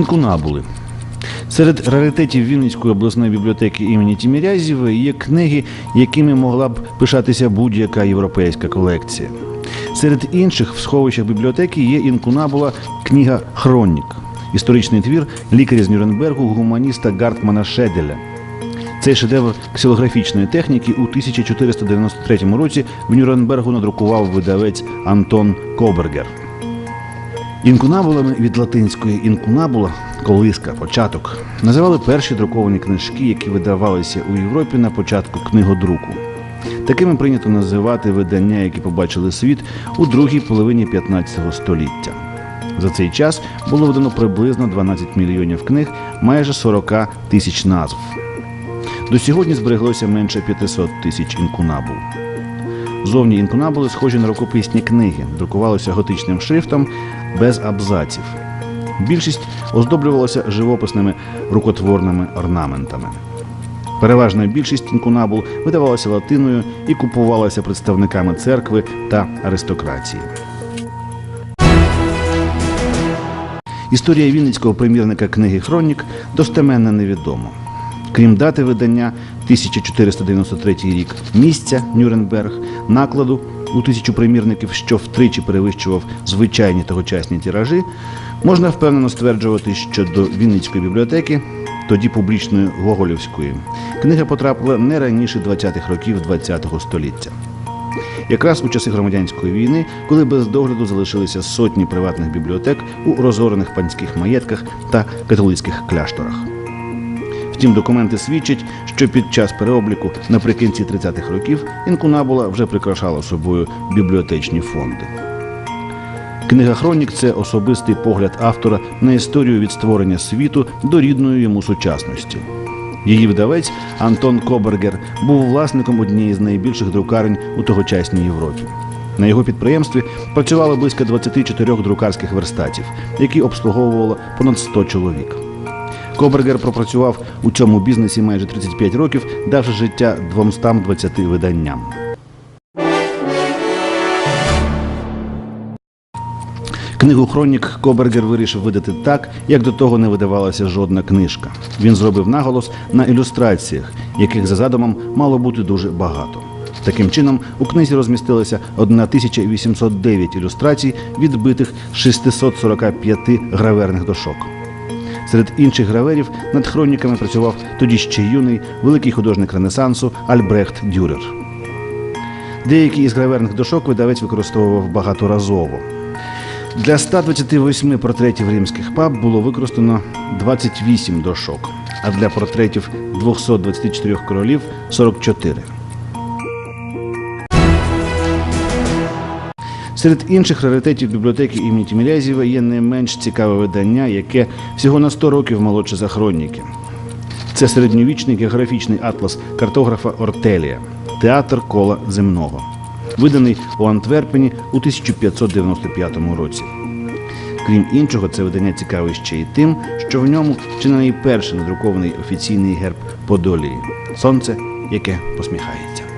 Інкунабули. Серед раритетів Вінницької обласної бібліотеки імені Тімірязєва є книги, якими могла б пишатися будь-яка європейська колекція. Серед інших в сховищах бібліотеки є інкунабула книга Хронік, історичний твір лікаря з Нюрнбергу гуманіста Гартмана Шеделя. Цей шедевр ксилографічної техніки у 1493 році в Нюрнбергу надрукував видавець Антон Кобергер. Інкунабулами від латинської інкунабула колиска, початок називали перші друковані книжки, які видавалися у Європі на початку книгодруку. Такими прийнято називати видання, які побачили світ у другій половині 15 століття. За цей час було видано приблизно 12 мільйонів книг, майже 40 тисяч назв. До сьогодні збереглося менше 500 тисяч інкунабул. Зовні інкунабули схожі на рукописні книги, друкувалися готичним шрифтом без абзаців. Більшість оздоблювалася живописними рукотворними орнаментами. Переважна більшість інкунабул видавалася латиною і купувалася представниками церкви та аристократії. Історія вінницького примірника книги Хронік достеменно невідома. Крім дати видання 1493 рік, місця Нюрнберг, накладу у тисячу примірників, що втричі перевищував звичайні тогочасні тиражі, можна впевнено стверджувати, що до Вінницької бібліотеки, тоді публічної Гоголівської, книга потрапила не раніше 20-х років ХХ століття. Якраз у часи громадянської війни, коли без догляду залишилися сотні приватних бібліотек у розорених панських маєтках та католицьких кляшторах. Втім, документи свідчать, що під час переобліку наприкінці 30-х років інкунабула вже прикрашала собою бібліотечні фонди. Книга Хронік це особистий погляд автора на історію від створення світу до рідної йому сучасності. Її видавець Антон Кобергер був власником однієї з найбільших друкарень у тогочасній Європі. На його підприємстві працювало близько 24 друкарських верстатів, які обслуговувало понад 100 чоловік. Кобергер пропрацював у цьому бізнесі майже 35 років, давши життя 220 виданням. Книгу Хронік Кобергер вирішив видати так, як до того не видавалася жодна книжка. Він зробив наголос на ілюстраціях, яких за задумом мало бути дуже багато. Таким чином, у книзі розмістилося 1809 ілюстрацій, відбитих з 645 граверних дошок. Серед інших граверів над хроніками працював тоді ще юний великий художник Ренесансу Альбрехт Дюрер. Деякі із граверних дошок видавець використовував багаторазово. Для 128 портретів римських пап було використано 28 дошок, а для портретів 224 королів 44. Серед інших раритетів бібліотеки імені Тімірязєва є не менш цікаве видання, яке всього на 100 років молодше за хроніки. Це середньовічний географічний атлас картографа Ортелія Театр кола земного, виданий у Антверпені у 1595 році. Крім іншого, це видання цікаве ще й тим, що в ньому чи не найперший надрукований офіційний герб Подолії сонце, яке посміхається.